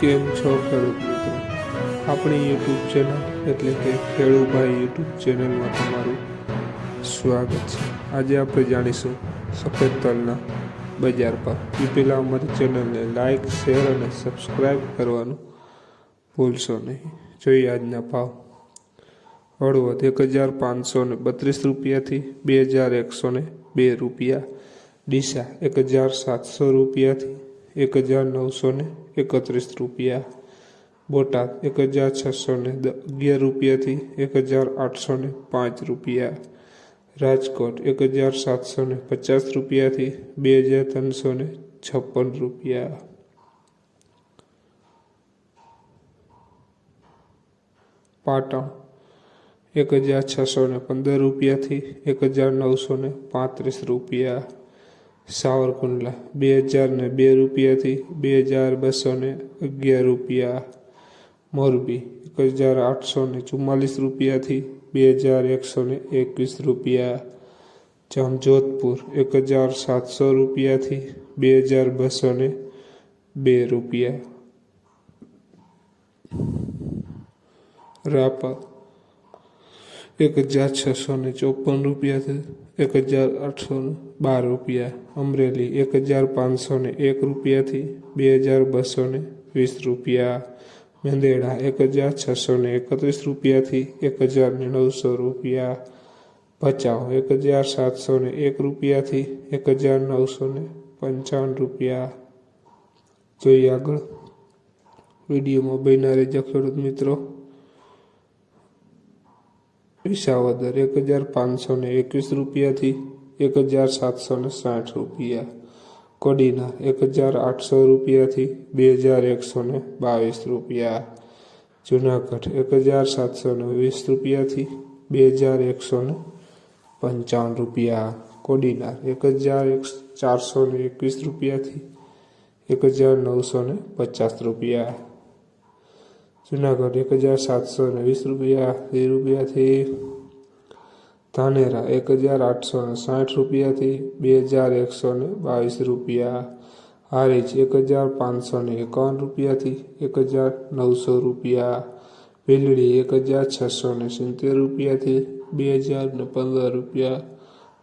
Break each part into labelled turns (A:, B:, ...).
A: કેમ છો ખેડૂત મિત્રો. આપણી યુટ્યુબ ચેનલ એટલે કે ખેડૂભાઈ યુટ્યુબ ચેનલમાં તમારું સ્વાગત છે. આજે આપણે જાણીશું સફેદ તલના બજાર ભાવ. એ પહેલાં અમારી ચેનલને લાઇક શેર અને સબસ્ક્રાઈબ કરવાનું ભૂલશો નહીં. જોઈએ આજના ભાવ. હળવદ એક હજાર પાંચસો ને બત્રીસ રૂપિયાથી બે હજાર એકસો ને બે રૂપિયા. ડીસા એક હજાર સાતસો રૂપિયાથી એક હજાર નવસો ને એકત્રીસ રૂપિયા બોટાદ એક હજાર છસો ને દ- અગિયાર રૂપિયાથી એક હજાર આઠસો ને પાંચ રૂપિયા રાજકોટ એક હજાર સાતસો ને પચાસ રૂપિયાથી બે હજાર ત્રણસો ને છપ્પન રૂપિયા પાટણ એક હજાર છસો ને પંદર રૂપિયાથી એક હજાર નવસો ને પાંત્રીસ રૂપિયા સાવરકુંડલા, બે હજાર ને બે રૂપિયાથી બે હજાર બસો ને અગિયાર રૂપિયા મોરબી, એક હજાર આઠસો ને ચુમ્માલીસ રૂપિયાથી બે હજાર એકસો ને એકવીસ રૂપિયા જામજોધપુર, એક હજાર સાતસો રૂપિયાથી બે હજાર બસો ને બે રૂપિયા. રાપર એક હજાર છસો ને ચોપન રૂપિયાથી એક હજાર આઠસો બાર રૂપિયા. અમરેલી એક હજાર પાંચસો ને એક રૂપિયાથી બે હજાર બસો ને વીસ રૂપિયા. મેંદેડા એક હજાર છસો ને એકત્રીસ રૂપિયાથી એક હજાર નવસો રૂપિયા. ભચાઉ એક હજાર સાતસો ને એક રૂપિયાથી એક હજાર નવસો ને પંચાવન રૂપિયા. જોઈએ આગળ વિડીયોમાં બનનારે જ ખેડૂત મિત્રો. વિસાવદર એક હજાર પાંચસો ને એકવીસ રૂપિયાથી એક હજાર સાતસો ને સાઠ રૂપિયા. કોડીના એક હજાર આઠસો રૂપિયાથી બે હજાર એકસો ને બાવીસ રૂપિયા. જુનાગઢ એક હજાર સાતસો ને વીસ રૂપિયાથી બે હજાર એકસો ને પંચાવન રૂપિયા. કોડીનાર એક હજાર ચારસો ને એકવીસ રૂપિયાથી એક હજાર નવસો ને પચાસ રૂપિયા. જુનાગઢ એક હજાર સાતસો ને વીસ રૂપિયા એ રૂપિયાથી ધાનેરા એક હજાર આઠસો ને સાઠ રૂપિયાથી બે હજાર એકસો ને બાવીસ રૂપિયા, હારીજ એક હજાર પાંચસો ને એકાવન રૂપિયાથી એક હજાર નવસો રૂપિયા ભીલડી એક હજાર છસો ને સિત્તેર રૂપિયાથી બે હજાર ને પંદર રૂપિયા,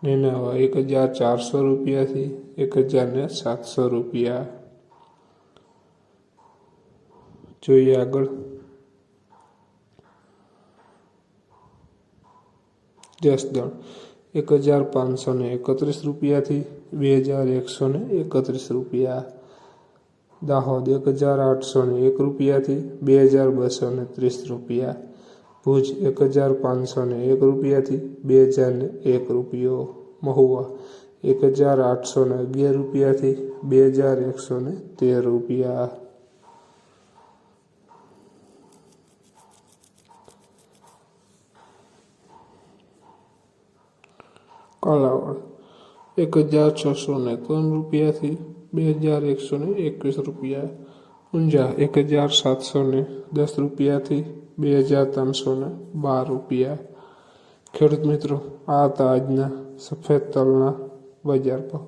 A: નેનાવા એક હજાર ચારસો રૂપિયાથી એક હજાર ને સાતસો રૂપિયા. જોઈએ આગળ. જસદણ એક હજાર પાંચસો ને એકત્રીસ રૂપિયાથી બે હજાર એકસો ને એકત્રીસ રૂપિયા. દાહોદ એક હજાર આઠસો ને એક રૂપિયાથી બે હજાર બસો ને ત્રીસ રૂપિયા. ભુજ એક હજાર પાંચસો ને એક રૂપિયાથી બે હજાર ને એક રૂપિયો. મહુવા એક હજાર આઠસો ને અગિયાર રૂપિયાથી બે હજાર એકસો ને તેર રૂપિયા. કાલાવડ. એક હજાર છસો ને ત્રણ રૂપિયાથી બે હજાર એકસો ને એકવીસ રૂપિયા. ઊંઝા એક હજાર સાતસો ને દસ રૂપિયાથી બે હજાર ત્રણસો ને બાર રૂપિયા. ખેડૂત મિત્રો, આ હતા આજના સફેદ તલના બજાર પર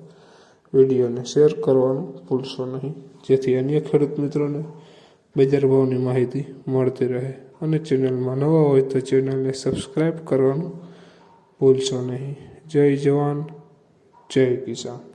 A: વિડીયોને શેર કરવાનું ભૂલશો નહીં. જેથી અન્ય ખેડૂત મિત્રોને બજાર ભાવની માહિતી મળતી રહે. અને ચેનલમાં નવા હોય તો ચેનલને સબસ્ક્રાઈબ કરવાનું ભૂલશો નહીં. જય જવાન જય કિસાન.